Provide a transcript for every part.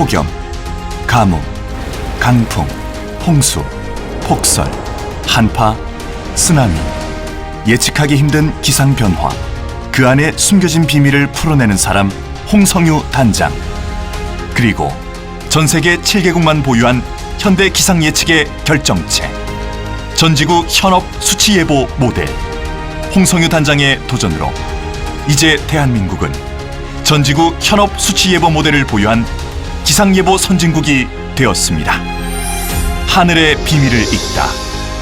폭염, 가뭄, 강풍, 홍수, 폭설, 한파, 쓰나미, 예측하기 힘든 기상 변화, 그 안에 숨겨진 비밀을 풀어내는 사람 홍성유 단장. 그리고 전 세계 7개국만 보유한 현대 기상 예측의 결정체. 전지구 현업 수치 예보 모델. 홍성유 단장의 도전으로 이제 대한민국은 전지구 현업 수치 예보 모델을 보유한 기상 예보 선진국이 되었습니다. 하늘의 비밀을 읽다.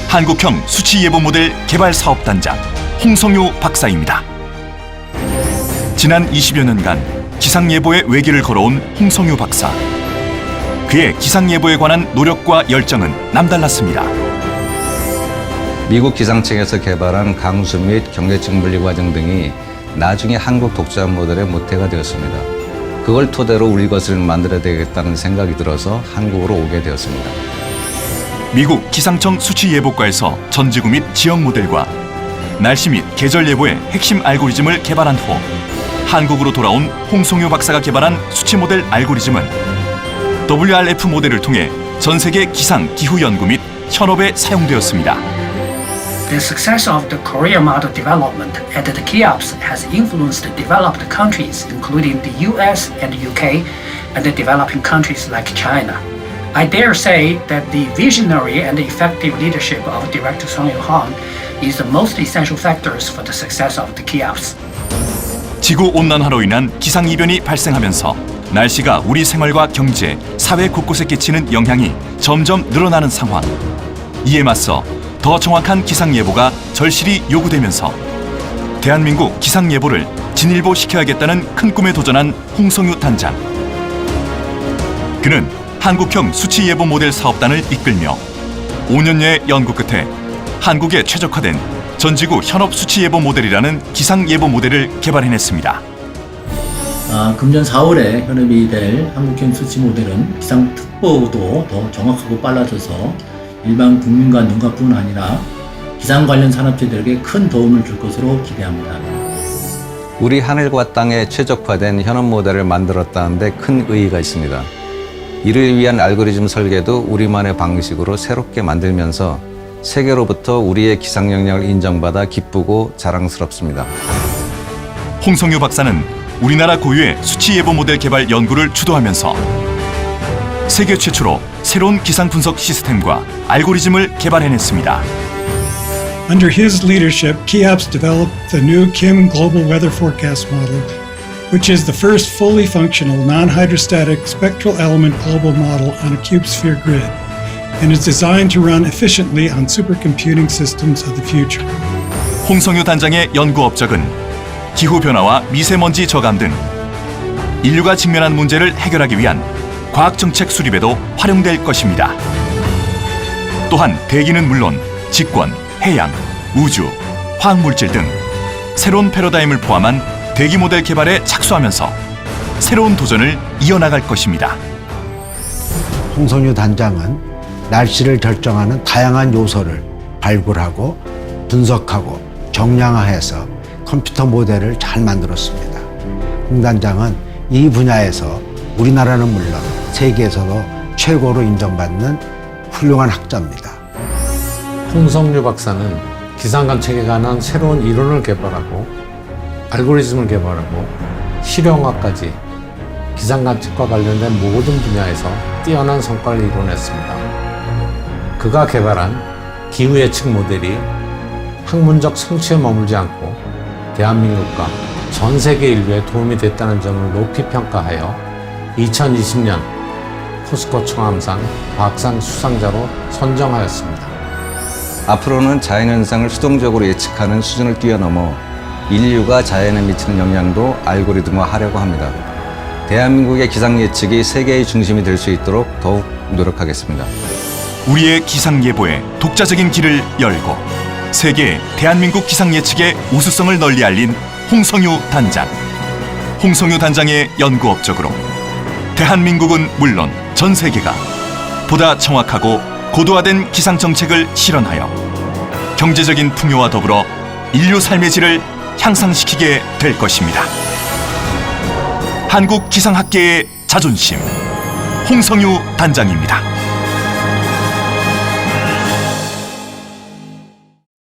한국형 수치 예보 모델 개발 사업 단장 홍성유 박사입니다. 지난 20여 년간 기상 예보의 외길을 걸어온 홍성유 박사. 그의 기상 예보에 관한 노력과 열정은 남달랐습니다. 미국 기상청에서 개발한 강수 및 경계증 분리 과정 등이 나중에 한국 독자 모델의 모태가 되었습니다. 그걸 토대로 우리 것을 만들어야 되겠다는 생각이 들어서 한국으로 오게 되었습니다. 미국 기상청 수치 예보과에서 전지구 및 지역 모델과 날씨 및 계절 예보의 핵심 알고리즘을 개발한 후 한국으로 돌아온 홍송효 박사가 개발한 수치 모델 알고리즘은 WRF 모델을 통해 전 세계 기상 기후 연구 및 현업에 사용되었습니다. The success of the Korea model development at the KIOPS has influenced developed countries, including the US and UK, and developing countries like China. I dare say that the visionary and effective leadership of Director Song Yu-hong is the most essential factors for the success of the KIOPS. 지구 온난화로 인한 기상 이변이 발생하면서 날씨가 우리 생활과 경제, 사회 곳곳에 끼치는 영향이 점점 늘어나는 상황. 이에 맞서 더 정확한 기상 예보가 절실히 요구되면서 대한민국 기상 예보를 진일보 시켜야겠다는 큰 꿈에 도전한 홍성유 단장. 그는 한국형 수치 예보 모델 사업단을 이끌며 5년여의 연구 끝에 한국에 최적화된 전지구 현업 수치 예보 모델이라는 기상 예보 모델을 개발해냈습니다. 아, 금년 4월에 현업이 될 한국형 수치 모델은 기상 특보도 더 정확하고 빨라져서 일반 국민과 농가뿐 아니라 기상 관련 산업체들에게 큰 도움을 줄 것으로 기대합니다. 우리 하늘과 땅에 최적화된 현업 모델을 만들었다는데 큰 의의가 있습니다. 이를 위한 알고리즘 설계도 우리만의 방식으로 새롭게 만들면서 세계로부터 우리의 기상 역량을 인정받아 기쁘고 자랑스럽습니다. 홍성유 박사는 우리나라 고유의 수치 예보 모델 개발 연구를 주도하면서 세계 최초로 새로운 기상 분석 시스템과 알고리즘을 개발해냈습니다. Under his leadership, KIOPS developed the new Kim Global Weather Forecast Model, which is the first fully functional non-hydrostatic spectral element global model on a cubosphere grid, and is designed to run efficiently on supercomputing systems of the future. 홍성유 단장의 연구 업적은 기후 변화와 미세먼지 저감 등 인류가 직면한 문제를 해결하기 위한 과학 정책 수립에도 활용될 것입니다. 또한 대기는 물론 직권, 해양, 우주, 화학 물질 등 새로운 패러다임을 포함한 대기 모델 개발에 착수하면서 새로운 도전을 이어나갈 것입니다. 홍성유 단장은 날씨를 결정하는 다양한 요소를 발굴하고 분석하고 정량화해서 컴퓨터 모델을 잘 만들었습니다. 홍 단장은 이 분야에서 우리나라는 물론 세계에서도 최고로 인정받는 훌륭한 학자입니다. 홍성류 박사는 기상관 체계에 관한 새로운 이론을 개발하고 알고리즘을 개발하고 실용화까지 기상관측과 관련된 모든 분야에서 뛰어난 성과를 이뤄냈습니다. 그가 개발한 기후 예측 모델이 학문적 성취에 머물지 않고 대한민국과 전 세계 인류에 도움이 됐다는 점을 높이 평가하여 2020년 포스코 청암상 과학상 수상자로 선정하였습니다. 앞으로는 자연현상을 수동적으로 예측하는 수준을 뛰어넘어 인류가 자연에 미치는 영향도 알고리즘화하려고 합니다. 대한민국의 기상 예측이 세계의 중심이 될 수 있도록 더욱 노력하겠습니다. 우리의 기상 예보에 독자적인 길을 열고 세계 대한민국 기상 예측의 우수성을 널리 알린 홍성유 단장. 홍성유 단장의 연구 업적으로 대한민국은 물론 전 세계가 보다 정확하고 고도화된 기상 정책을 실현하여 경제적인 풍요와 더불어 인류 삶의 질을 향상시키게 될 것입니다. 한국 기상학계의 자존심 홍성유 단장입니다.